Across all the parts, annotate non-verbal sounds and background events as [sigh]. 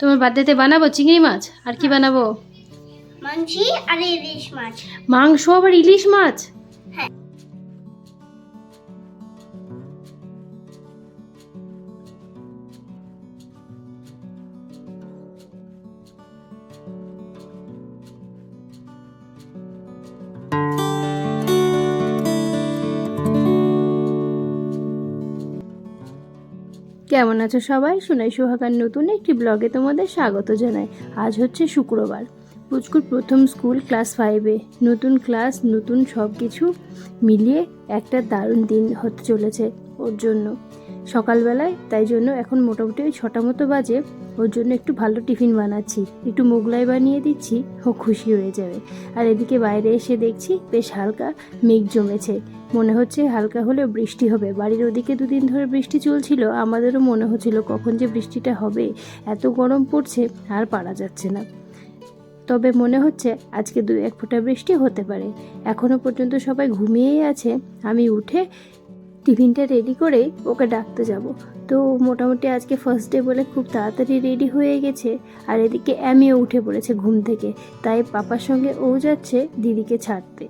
তোমার বার্থডেতে বানাবো চিংড়ি মাছ? আর কি বানাবো? মাংস আর ইলিশ মাছ। মাংস আবার ইলিশ মাছ? হ্যাঁ। কেমন আছো সবাই? সোনাই সোহাগার নতুন একটি ব্লগে তোমাদের স্বাগত জানাই। আজ হচ্ছে শুক্রবার। পুচকুর প্রথম স্কুল ক্লাস ফাইভে নতুন ক্লাস নতুন সব কিছু মিলিয়ে একটা দারুণ দিন হতে চলেছে ওর জন্য। সকালবেলায়, তাই জন্য এখন মোটামুটি ওই ছটা মতো বাজে। ওর জন্য একটু ভালো টিফিন বানাচ্ছি। একটু মোগলাই বানিয়ে দিচ্ছি, ও খুশি হয়ে যাবে। আর এদিকে বাইরে এসে দেখছি বেশ হালকা মেঘ জমেছে। মনে হচ্ছে হালকা হলেও বৃষ্টি হবে। বাড়ির ওদিকে দুদিন ধরে বৃষ্টি চলছিল, আমাদেরও মনে হচ্ছিল কখন যে বৃষ্টিটা হবে। এত গরম পড়ছে, আর পারা যাচ্ছে না। তবে মনে হচ্ছে আজকে দু এক ফোঁটা বৃষ্টি হতে পারে। এখনও পর্যন্ত সবাই ঘুমিয়েই আছে। আমি উঠে টিফিনটা রেডি করে ওকে ডাকতে যাব। তো মোটামুটি আজকে ফার্স্ট ডে বলে খুব তাড়াতাড়ি রেডি হয়ে গেছে আর এদিকে আমিও উঠে পড়েছে ঘুম থেকে। তাই পাপার সঙ্গে ও যাচ্ছে দিদিকে ছাড়তে।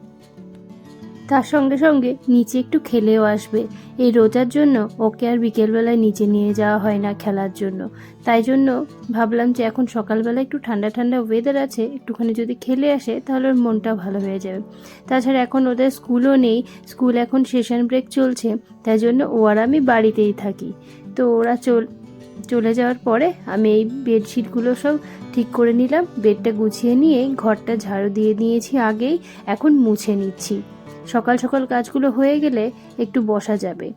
তার সঙ্গে সঙ্গে নিচে একটু খেলেও আসবে। এই রোজার জন্য ওকে আর বিকেলবেলায় নিচে নিয়ে যাওয়া হয় না খেলার জন্য। তাই জন্য ভাবলাম যে এখন সকালবেলা একটু ঠান্ডা ঠান্ডা ওয়েদার আছে, একটুখানি যদি খেলে আসে তাহলে ওর মনটা ভালো হয়ে যাবে। তাছাড়া এখন ওদের স্কুলও নেই, স্কুল এখন সেশন ব্রেক চলছে, তাই জন্য ও আর আমি বাড়িতেই থাকি। তো ওরা চল, চলে যাওয়ার পরে আমি এই বেডশিটগুলো সব ঠিক করে নিলাম, বেডটা গুছিয়ে নিয়ে ঘরটা ঝাড়ু দিয়ে নিয়েছি আগেই, এখন মুছে নিচ্ছি। সকাল সকাল কাজগুলো হয়ে গেলে একটু বসা যাবে।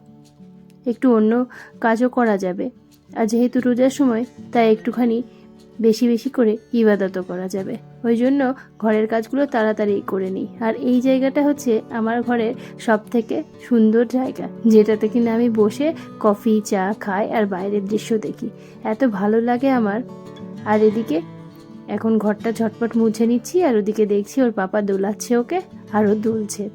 একটু অন্য কাজও করা যাবে। আর যেহেতু রোজার সময়, তাই একটুখানি বেশি বেশি করে ইবাদতও করা যাবে। ওই জন্য ঘরের কাজগুলো তাড়াতাড়ি করে নিই। আর এই জায়গাটা হচ্ছে আমার ঘরের সব থেকে সুন্দর জায়গা, যেটাতে কিনা আমি বসে কফি, চা খাই আর বাইরের দৃশ্য দেখি। এত ভালো লাগে আমার। আর এদিকে এখন ঘরটা ঝটপট মুছে নিচ্ছি আর ওদিকে দেখছি ওর পাপা দোলাচ্ছে ওকে আর ও দুলছে।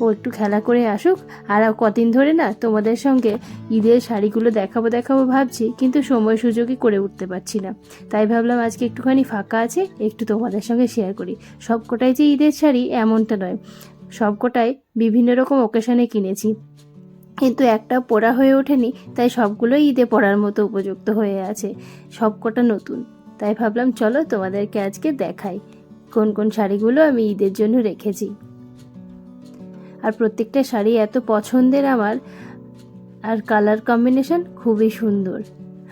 ও একটু খেলা করে আসুক। আর কদিন ধরে না তোমাদের সঙ্গে ঈদের শাড়িগুলো দেখাবো দেখাবো ভাবছি, কিন্তু সময় সুযোগই করে উঠতে পারছি না। তাই ভাবলাম আজকে একটুখানি ফাঁকা আছে, একটু তোমাদের সঙ্গে শেয়ার করি। সব সবকটাই যে ঈদের শাড়ি এমনটা নয়। সব সবকটাই বিভিন্ন রকম ওকেশনে কিনেছি। কিন্তু একটা পরা হয়ে ওঠেনি, তাই সবগুলোই ঈদে পরার মতো উপযুক্ত হয়ে আছে। সবকটা নতুন। তাই ভাবলাম, চলো তোমাদেরকে আজকে দেখাই। কোন কোন শাড়িগুলো আমি ঈদের জন্য রেখেছি। আর প্রত্যেকটা শাড়ি এত পছন্দের আমার। আর কালার কম্বিনেশন খুবই সুন্দর।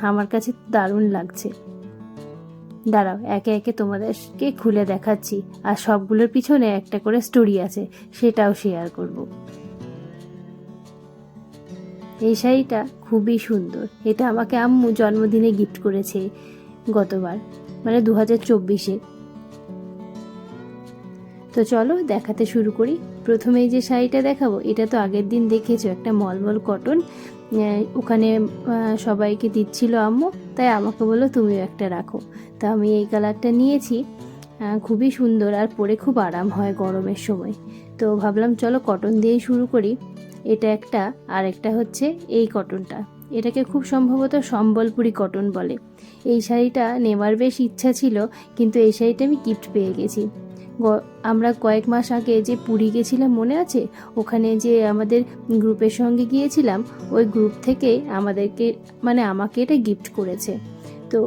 আমার কাছে দারুণ লাগছে। দাঁড়াও, একে একে তোমাদেরকে খুলে দেখাচ্ছি। আর সবগুলোর পিছনে একটা করে স্টোরি আছে, সেটাও শেয়ার করব। এই শাড়িটা খুবই সুন্দর। এটা আমাকে আম্মু জন্মদিনে গিফট করেছে গতবার মানে দু হাজার চব্বিশে। তো চলো দেখাতে শুরু করি। প্রথমে যে শাড়িটা দেখাবো, এটা তো আগের দিন দেখেছ, একটা মলমল কটন ওখানে সবাইকে দিচ্ছিল আম্মু, তাই আমাকে বলল তুমিও একটা রাখো। তা আমি এই কালারটা নিয়েছি খুবই সুন্দর আর পরে খুব আরাম হয় গরমের সময়। তো ভাবলাম চলো কটন দিয়েই শুরু করি, এটা একটা, আর একটা হচ্ছে এই কটনটা এটাকে খুব সম্ভবত সম্বলপুরি কটন বলে। এই শাড়িটা নেওয়ার বেশ ইচ্ছা ছিল, কিন্তু এই শাড়িটা আমি গিফট পেয়ে গেছি। আমরা কয়েক মাস আগে যে পুরী গেছিলাম, মনে আছে? ওখানে যে আমাদের গ্রুপের সঙ্গে গিয়েছিলাম, ওই গ্রুপ থেকে আমাদেরকে মানে আমাকে এটা গিফট করেছে। তো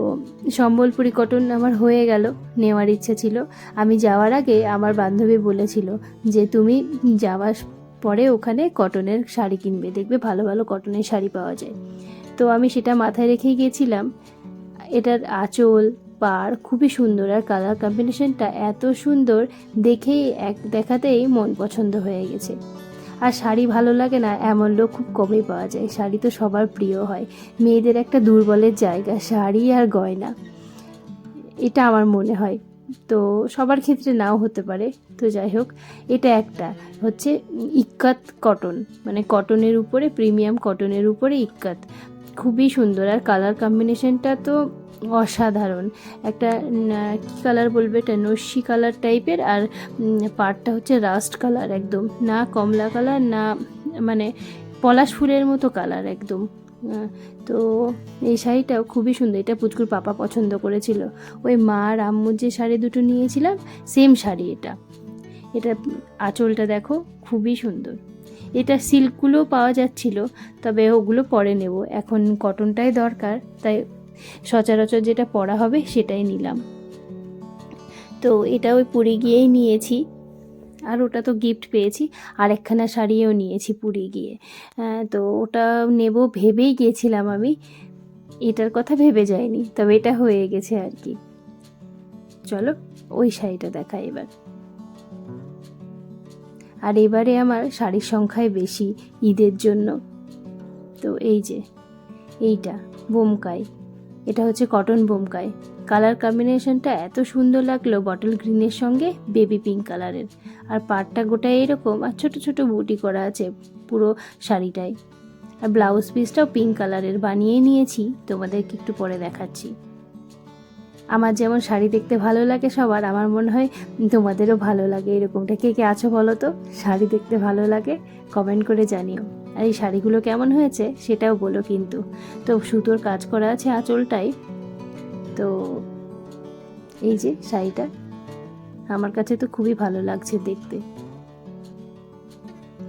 সম্বলপুরি কটন আমার হয়ে গেল, নেওয়ার ইচ্ছা ছিল। আমি যাওয়ার আগে আমার বান্ধবী বলেছিল যে, তুমি যাওয়ার পরে ওখানে কটনের শাড়ি কিনবে, দেখবে ভালো ভালো কটনের শাড়ি পাওয়া যায়। তো আমি সেটা মাথায় রেখেই গিয়েছিলাম এটার আঁচল পাড় খুবই সুন্দর আর কালার কম্বিনেশনটা এত সুন্দর দেখেই এক, দেখাতেই মন পছন্দ হয়ে গেছে। আর শাড়ি ভালো লাগে না, এমন লোক খুব কমই পাওয়া যায়। শাড়ি তো সবার প্রিয় হয়। মেয়েদের একটা দুর্বলের জায়গা, শাড়ি আর গয়না। এটা আমার মনে হয়। তো সবার ক্ষেত্রে নাও হতে পারে। তো যাই হোক, এটা একটা। হচ্ছে ইক্কাত কটন। মানে কটনের উপরে, প্রিমিয়াম কটনের উপরে ইক্কাত। খুবই সুন্দর। আর কালার কম্বিনেশনটা তো অসাধারণ। একটা কি কালার বলবে এটা? নস্যি কালার টাইপের আর পাড়টা হচ্ছে রাস্ট কালার একদম। না কমলা কালার না মানে পলাশ ফুলের মতো কালার একদম। তো এই শাড়িটাও খুবই সুন্দর। এটা পুচকুর পাপা পছন্দ করেছিল। ওই মা আর আম্মুর যে শাড়ি দুটো নিয়েছিলাম সেম শাড়ি এটা। এটা আঁচলটা দেখো, খুবই সুন্দর। এটা সিল্কগুলোও পাওয়া যাচ্ছিল, তবে ওগুলো পরে নেব। এখন কটনটাই দরকার, তাই সচরাচর যেটা পরা হবে সেটাই নিলাম। তো এটা ওই পুরী গিয়েই নিয়েছি। আর ওটা তো গিফট পেয়েছি আর একখানা শাড়িও নিয়েছি পুরী গিয়ে। আহ, তো ওটা নেব ভেবেই গিয়েছিলাম আমি। এটার কথা ভেবে যাইনি তবে এটা হয়ে গেছে আর কি। চলো ওই শাড়িটা দেখা এবার। আর এবারে আমার শাড়ির সংখ্যায় বেশি ঈদের জন্য। তো এই যে এইটা বোমকাই। এটা হচ্ছে কটন বোমকাই। কালার কম্বিনেশনটা এত সুন্দর লাগল বটল গ্রিনের সঙ্গে বেবি পিঙ্ক কালারের। আর পাটটা গোটা এরকম আর ছোট ছোট বুটি করা আছে পুরো শাড়িটায়। আর ব্লাউজ পিসটাও পিঙ্ক কালারের, বানিয়ে নিয়েছি, তোমাদেরকে একটু পরে দেখাচ্ছি। আমার যেমন শাড়ি দেখতে ভালো লাগে সবার, আমার মনে হয় তোমাদেরও ভালো লাগে এরকমটা। কে কে আছো বলো তো? শাড়ি দেখতে ভালো লাগে, কমেন্ট করে জানিও। আর এই শাড়িগুলো কেমন হয়েছে সেটাও বলো কিন্তু। তো সুতোর কাজ করা আছে আঁচলটাই তো এই যে শাড়িটা, আমার কাছে তো খুবই ভালো লাগছে দেখতে।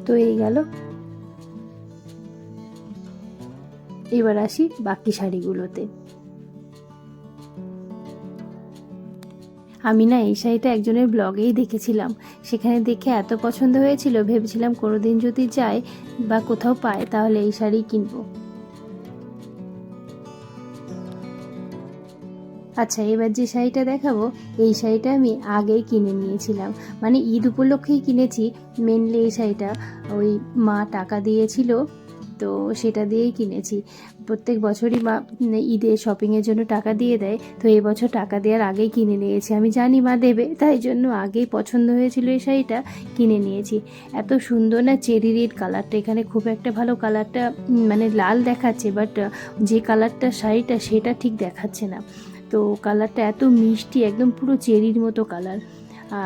তো এই গেল। এবার আসি বাকি শাড়িগুলোতে। আমি না এই শাড়িটা একজনের ব্লগেই দেখেছিলাম। সেখানে দেখে এত পছন্দ হয়েছিল, ভেবেছিলাম কোনোদিন যদি যাই বা কোথাও পাই তাহলে এই শাড়ি কিনবো। আচ্ছা এবার যে শাড়িটা দেখাবো, এই শাড়িটা আমি আগেই কিনে নিয়েছিলাম। মানে ঈদ উপলক্ষেই কিনেছি মেনলি এই শাড়িটা। ওই মা টাকা দিয়েছিল তো সেটা দিয়েই কিনেছি। প্রত্যেক বছরই মা ঈদে শপিংয়ের জন্য টাকা দিয়ে দেয়, তো এবছর টাকা দেওয়ার আগেই কিনে নিয়েছি। আমি জানি মা দেবে, তাই জন্য আগেই পছন্দ হয়েছিল এই শাড়িটা কিনে নিয়েছি। এত সুন্দর না চেরি রেড কালারটা, এখানে খুব একটা ভালো কালারটা মানে লাল দেখাচ্ছে বাট যে কালারটা শাড়িটা সেটা ঠিক দেখাচ্ছে না। তো কালারটা এত মিষ্টি, একদম পুরো চেরির মতো কালার।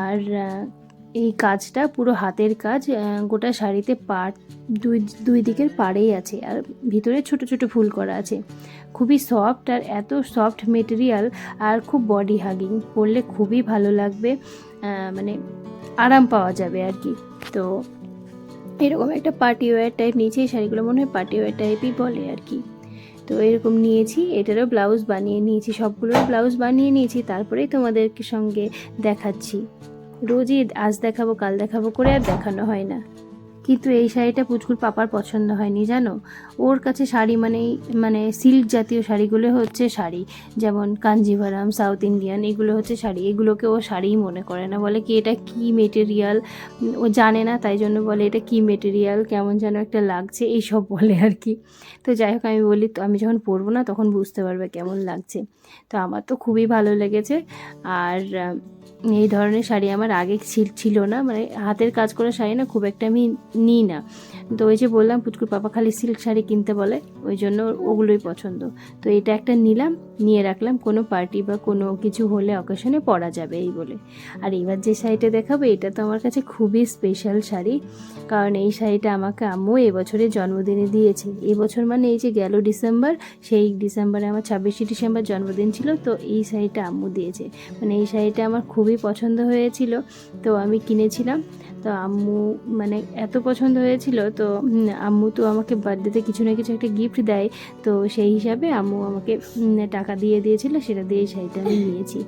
আর এই কাজটা পুরো হাতের কাজ গোটা শাড়িতে পাড়, দুই দুই দিকের পাড়েই আছে আর ভিতরে ছোট ছোট ফুল করা আছে। খুবই সফট আর এত সফট মেটেরিয়াল আর খুব বডি হাগিং পরলে খুবই ভালো লাগবে মানে আরাম পাওয়া যাবে আর কি। তো এরকম একটা পার্টি ওয়্যার টাইপ নিয়েছি, এই শাড়িগুলো মনে হয় পার্টি ওয়্যার টাইপই বলে আর কি। তো এরকম নিয়েছি, এটারও ব্লাউজ বানিয়ে নিয়েছি, সবগুলোর ব্লাউজ বানিয়ে নিয়েছি, তারপরেই তোমাদেরকে সঙ্গে দেখাচ্ছি। রোজই আজ দেখাবো, কাল দেখাবো করে আর দেখানো হয় না। কিন্তু এই শাড়িটা পুচকুর পাপার পছন্দ হয়নি, জানো? ওর কাছে শাড়ি মানেই মানে সিল্ক জাতীয় শাড়িগুলো হচ্ছে শাড়ি। যেমন কাঞ্জিভারাম সাউথ ইন্ডিয়ান, এগুলো হচ্ছে শাড়ি। এগুলোকে ও শাড়িই মনে করে না। বলে কি, এটা কি মেটেরিয়াল ও জানে না, তাই জন্য বলে, এটা কি মেটেরিয়াল কেমন যেন একটা লাগছে। এইসব বলে আর কি। তো যাই হোক, আমি বলি, তো আমি যখন পরবো না, তখন বুঝতে পারবে কেমন লাগছে। তো আমার তো খুবই ভালো লেগেছে। আর এই ধরনের শাড়ি আমার আগে ছিল না। মানে হাতের কাজ করা শাড়ি না, খুব একটা আমি নিই না। তো ওই যে বললাম, পুচকুর পাপা খালি সিল্ক শাড়ি কিনতে বলে, ওই জন্য ওগুলোই পছন্দ। তো এটা একটা নিলাম, নিয়ে রাখলাম, কোনো পার্টি বা কোনো কিছু হলে অকেশনে পরা যাবে এই বলে। আর এবার যে শাড়িটা দেখাবো, এটা তো আমার কাছে খুবই স্পেশাল শাড়ি, কারণ এই শাড়িটা আমাকে আম্মু এবছরের জন্মদিনে দিয়েছে। এবছর মানে এই যে গেল ডিসেম্বর, সেই ডিসেম্বরে আমার ছাব্বিশে ডিসেম্বর জন্মদিন ছিল, তো এই শাড়িটা আম্মু দিয়েছে। মানে এই শাড়িটা আমার খুবই পছন্দ হয়েছিল, তো আমি কিনেছিলাম। তো আম্মু মানে এত পছন্দ হয়েছিল, তো আম্মু তো আমাকে বার্থডেতে কিছু না কিছু একটা গিফট দেয়, তো সেই হিসাবে আম্মু আমাকে টাকা দিয়ে দিয়েছিল, সেটা দিয়ে শাড়িটা আমি নিয়েছি।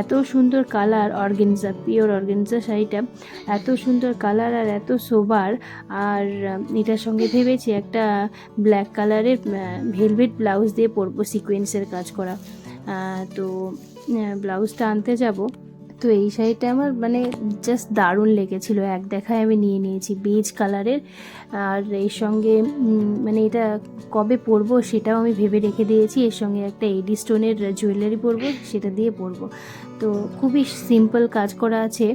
এত সুন্দর কালার অর্গেনজা পিওর অর্গেনজা শাড়িটা, এত সুন্দর কালার আর এত সোবার আর এটার সঙ্গে ভেবেছি একটা ব্ল্যাক কালারের ভেলভেট ব্লাউজ দিয়ে পরবো সিকোয়েন্সের কাজ করা। তো ব্লাউজটা আনতে যাব। তো এই শাড়িটা আমার মানে জাস্ট দারুণ লেগেছিল। এক দেখায় আমি নিয়ে নিয়েছি বেজ কালারের আর এর সঙ্গে মানে এটা কবে পরবো সেটাও আমি ভেবে রেখে দিয়েছি। এর সঙ্গে একটা এডি স্টোনের জুয়েলারি পরবো, সেটা দিয়ে পরবো। তো খুবই সিম্পল কাজ করা আছে,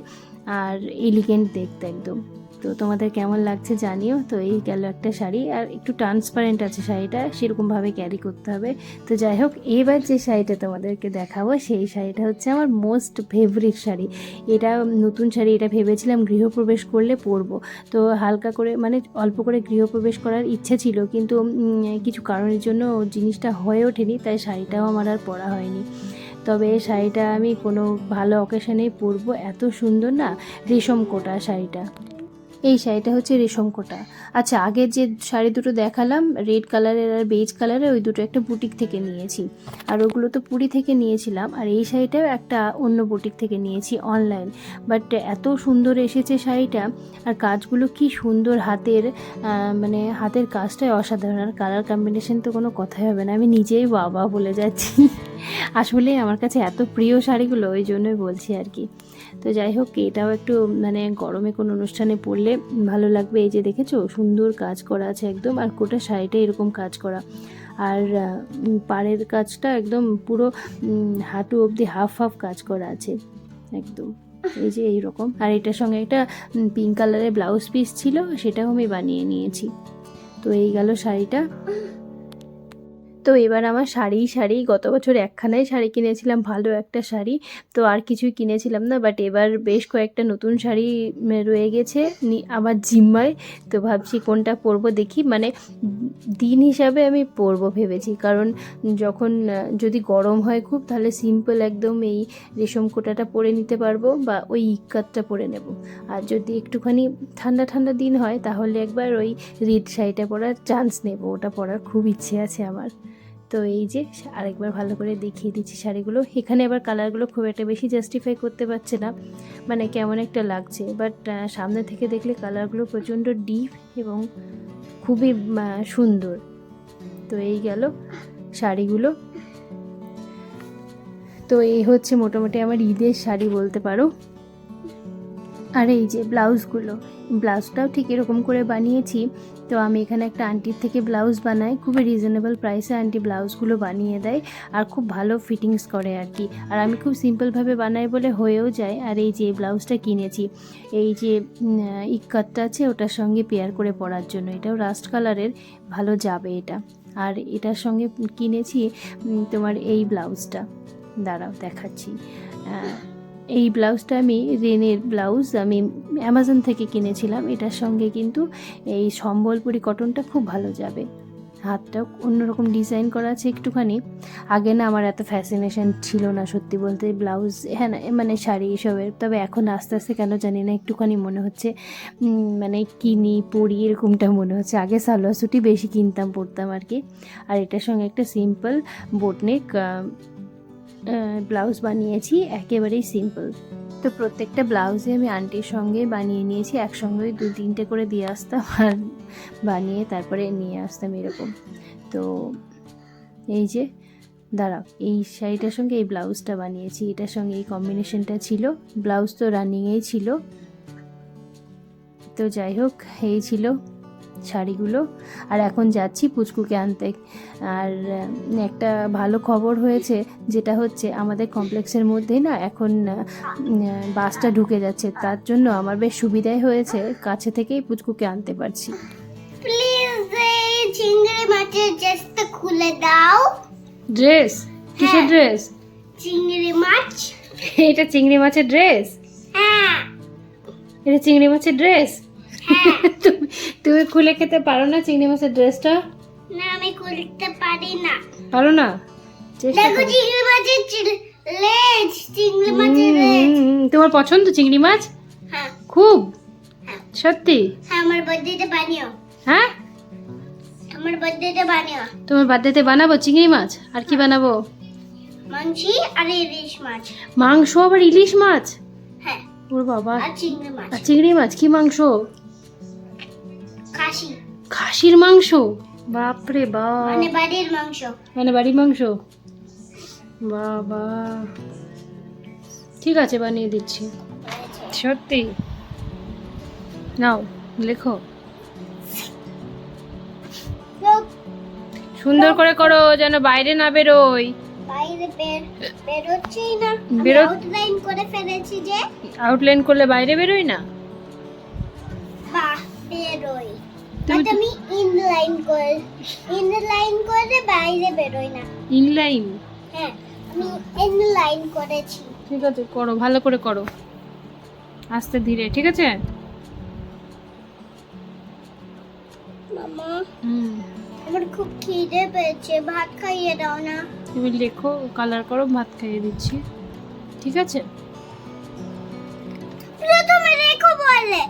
আর এলিগেন্ট দেখতে একদম। তো তোমাদের কেমন লাগছে জানিও। তো এই গেল একটা শাড়ি আর একটু ট্রান্সপারেন্ট আছে শাড়িটা সেরকমভাবে ক্যারি করতে হবে। তো যাই হোক, এবার যে শাড়িটা তোমাদেরকে দেখাবো, সেই শাড়িটা হচ্ছে আমার মোস্ট ফেভারিট শাড়ি। এটা নতুন শাড়ি, এটা ভেবেছিলাম গৃহপ্রবেশ করলে পরবো। তো হালকা করে মানে অল্প করে গৃহপ্রবেশ করার ইচ্ছে ছিল, কিন্তু কিছু কারণের জন্য জিনিসটা হয়ে ওঠেনি, তাই শাড়িটাও আমার আর পরা হয়নি। তবে এই শাড়িটা আমি কোনো ভালো অকেশনেই পরবো, এত সুন্দর না, রেশম কোটা শাড়িটা। এই শাড়িটা হচ্ছে রেশম কোটা। আচ্ছা আগের যে শাড়ি দুটো দেখালাম, রেড কালারের আর বেজ কালারের, ওই দুটো একটা বুটিক থেকে নিয়েছি। আর ওগুলো তো পুরী থেকে নিয়েছিলাম, আর এই শাড়িটাও একটা অন্য বুটিক থেকে নিয়েছি অনলাইন। বাট এত সুন্দর এসেছে শাড়িটা, আর কাজগুলো কি সুন্দর হাতের মানে হাতের কাজটাই অসাধারণ। আর কালার কম্বিনেশন তো কোনো কথাই হবে না, আমি নিজেই বাবা বলে যাচ্ছি। আসলে আমার কাছে এত প্রিয় শাড়িগুলো, ওই জন্যই বলছি আর কি। তো যাই হোক এটাও একটু মানে গরমে কোনো অনুষ্ঠানে পরলে ভালো লাগবে। এই যে দেখেছ, সুন্দর কাজ করা আছে একদম, আর কোটা শাড়িটা এরকম কাজ করা। আর পাড়ের কাজটা একদম পুরো হাঁটু অবধি হাফ হাফ কাজ করা আছে, একদম। এই যে এইরকম। আর এটার সঙ্গে একটা পিঙ্ক কালারের ব্লাউজ পিস ছিল, সেটাও আমি বানিয়ে নিয়েছি। তো এই গেল শাড়িটা। তো এবার আমার শাড়ি শাড়ি, গত বছর একখানাই শাড়ি কিনেছিলাম, ভালো একটা শাড়ি। তো আর কিছুই কিনেছিলাম না বাট এবার বেশ কয়েকটা নতুন শাড়ি রয়ে গেছে আমার জিম্মায়। তো ভাবছি কোনটা পরবো দেখি মানে দিন হিসাবে আমি পরবো ভেবেছি। কারণ যখন, যদি গরম হয় খুব, তাহলে সিম্পল একদম এই রেশম কোটাটা পরে নিতে পারব বা ওই ইক্কাতটা পরে নেব। আর যদি একটুখানি ঠান্ডা ঠান্ডা দিন হয়, তাহলে একবার ওই রিড শাড়িটা পরার চান্স নেব। ওটা পরার খুব ইচ্ছে আছে আমার। তো এই যে আরেকবার ভালো করে দেখিয়ে দিচ্ছি শাড়িগুলো। এখানে আবার কালারগুলো খুব একটা বেশি জাস্টিফাই করতে পারছে না। মানে কেমন একটা লাগছে। বাট সামনে থেকে দেখলে কালারগুলো প্রচণ্ড ডিপ এবং খুবই সুন্দর। তো এই গেল শাড়িগুলো। তো এই হচ্ছে মোটামুটি আমার ঈদের শাড়ি বলতে পারো। আর এই যে ব্লাউজগুলো। ব্লাউজটাও ঠিক এরকম করে বানিয়েছি। তো আমি এখানে একটা আন্টির থেকে ব্লাউজ বানাই, খুবই রিজনেবল প্রাইসে আন্টি ব্লাউজগুলো বানিয়ে দেয় আর খুব ভালো ফিটিংস করে আর কি। আর আমি খুব সিম্পলভাবে বানাই বলে হয়েও যায়। আর এই যে ব্লাউজটা কিনেছি, এই যে ইক্কাতটা আছে ওটার সঙ্গে পেয়ার করে পরার জন্য। এটাও রাস্ট কালারের ভালো যাবে এটা। আর এটার সঙ্গে কিনেছি তোমার এই ব্লাউজটা। দাঁড়াও, দেখাচ্ছি। এই ব্লাউজটা আমি রেনের ব্লাউজ আমি অ্যামাজন থেকে কিনেছিলাম। এটার সঙ্গে কিন্তু এই সম্বলপুরি কটনটা খুব ভালো যাবে। হাতটাও অন্যরকম ডিজাইন করা আছে একটুখানি। আগে না আমার এত ফ্যাসিনেশন ছিল না সত্যি বলতে। ব্লাউজ হ্যাঁ না, মানে শাড়ি এসবের তবে এখন আস্তে আস্তে কেন জানি না একটুখানি মনে হচ্ছে মানে কিনি পরি এরকমটা মনে হচ্ছে। আগে সালোয়ার সুটি বেশি কিনতাম পরতাম আর কি। আর এটার সঙ্গে একটা সিম্পল বোটনেক ব্লাউজ বানিয়েছি, একেবারেই সিম্পল তো প্রত্যেকটা ব্লাউজে আমি আন্টির সঙ্গে বানিয়ে নিয়েছি একসঙ্গে দু তিনটে করে দিয়ে আসতাম [laughs] আর বানিয়ে তারপরে নিয়ে আসতাম এরকম। তো এই যে, দাঁড়াও, এই শাড়িটার সঙ্গে এই ব্লাউজটা বানিয়েছি, এটার সঙ্গে এই কম্বিনেশনটা ছিল। ব্লাউজ তো রানিংয়েই ছিল। তো যাই হোক, এই ছিল শাড়িগুলো। আর এখন যাচ্ছি পুচকুকে আনতে। আর একটা ভালো খবর হয়েছে যেটা হচ্ছে আমাদের কমপ্লেক্সের মধ্যেই না এখন বাসটা ঢুকে যাচ্ছে। তার জন্য আমার বেশ সুবিধাই হয়েছে কাছে থেকেই পুচকুকে আনতে পারছি। প্লিজ এই চিংড়ি মাছের ড্রেসটা খুলে দাও। ড্রেস কিসের হ্যাঁ। ড্রেস চিংড়ি মাছ। [laughs] এটা চিংড়ি মাছের ড্রেস হ্যাঁ। এটা চিংড়ি মাছের ড্রেস হ্যাঁ [laughs] তুমি খুলে খেতে পারো না চিংড়ি মাছের ড্রেসটা না আমি খুলতে পারি না। পারো না? দেখো চিংড়ি মাছের লেজ চিংড়ি মাছের লেজ। তোমার পছন্দ চিংড়ি মাছ? হ্যাঁ। খুব? হ্যাঁ। সত্যি? হ্যাঁ আমার বার্থডেতে বানিও। হ্যাঁ? আমার বার্থডেতে বানিও। তোমার বার্থডেতে বানাবো চিংড়ি মাছ? আর কি বানাবো? মানছি আর ইলিশ মাছ। মাংস আবার ইলিশ মাছ? হ্যাঁ। ওর বাবা। আর চিংড়ি মাছ। আর চিংড়ি মাছ? কি মাংস? খাসি। খাসির মাংস? বাপরে বাপ। মানে বাড়ির মাংস। মানে বাড়ির মাংস? বাবা। ঠিক আছে বানিয়ে দিচ্ছি। সত্যি? নাও লেখো। সুন্দর করে করো যেন বাইরে না বেরোই বাইরে বের না। আউটলাইন করে ফেলেছি যে আউটলাইন করলে বাইরে বেরোই না? বেরোই তুমি বাট আমি ইনলাইন করে ইনলাইন করে বাইরে বেরোই না। ইনলাইন হ্যাঁ আমি ইনলাইন করেছি। ঠিক আছে করো ভালো করে করো। আস্তে ধীরে ঠিক আছে? মামা হুম। আমার খুব খিদে পেয়েছে ভাত খাইয়ে দাও না। তুমি লেখো কালার করো ভাত খাইয়ে দিচ্ছি। ঠিক আছে? প্রথমে রেখো বলে।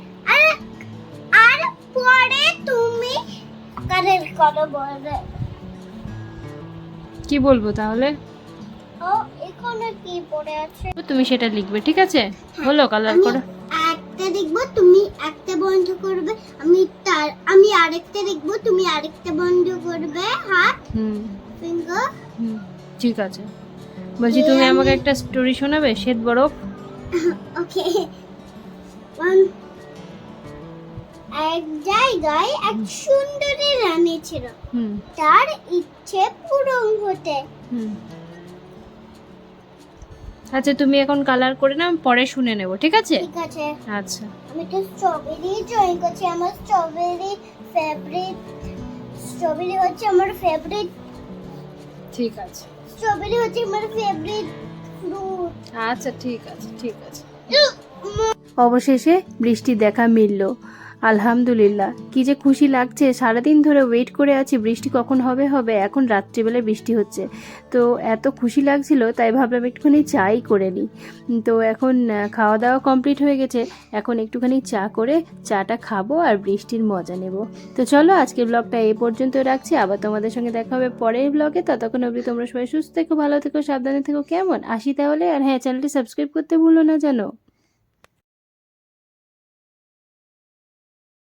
কারের করো বলে। কি বলব তাহলে? ও এখানে কি পড়ে আছে? তুমি সেটা লিখবে ঠিক আছে? হলো কালার করো। একটা দেখব তুমি একটা বন্ধ করবে। আমি তার আমি আরেকটা দেখব তুমি আরেকটা বন্ধ করবে হাত হুম। ফিঙ্গার হুম ঠিক আছে। বলছি তুমি আমাকে একটা স্টোরি শোনাবে শ্বেত বরফ? [laughs] ওকে ওয়ান এক জায়গায় এক সুন্দরী রানী ছিল। হুম। তার ইচ্ছে পূরণ হতে হুম। আচ্ছা তুমি এখন কালার করে নাও পরে শুনে নেব ঠিক আছে? ঠিক আছে। আচ্ছা। আমি তো স্ট্রবেরি জয়েন করছি আমার স্ট্রবেরি ফেভারিট স্ট্রবেরি হচ্ছে আমার ফেভারিট ঠিক আছে। স্ট্রবেরি হচ্ছে আমার ফেভারিট ফ্রুট আচ্ছা ঠিক আছে ঠিক আছে। অবশেষে বৃষ্টি দেখা মিলল। আলহামদুলিল্লাহ। কি যে খুশি লাগছে, সারাদিন ধরে ওয়েট করে আছি, বৃষ্টি কখন হবে হবে, এখন রাত্রিবেলায় বৃষ্টি হচ্ছে। তো এত খুশি লাগছিল, তাই ভাবলাম একটুখানি চাই করে নিই। তো এখন খাওয়া দাওয়া কমপ্লিট হয়ে গেছে, এখন একটুখানি চা করে চাটা খাব আর বৃষ্টির মজা নেব। তো চলো, আজকের ব্লগটা এই পর্যন্ত রাখছি, আবার তোমাদের সঙ্গে দেখা হবে পরের ব্লগে ততক্ষণ অবধি তোমরা সবাই সুস্থ থেকো, ভালো থেকো, সাবধানে থেকো, কেমন? আসি তাহলে, আর হ্যাঁ চ্যানেলটি সাবস্ক্রাইব করতে ভুলো না জানো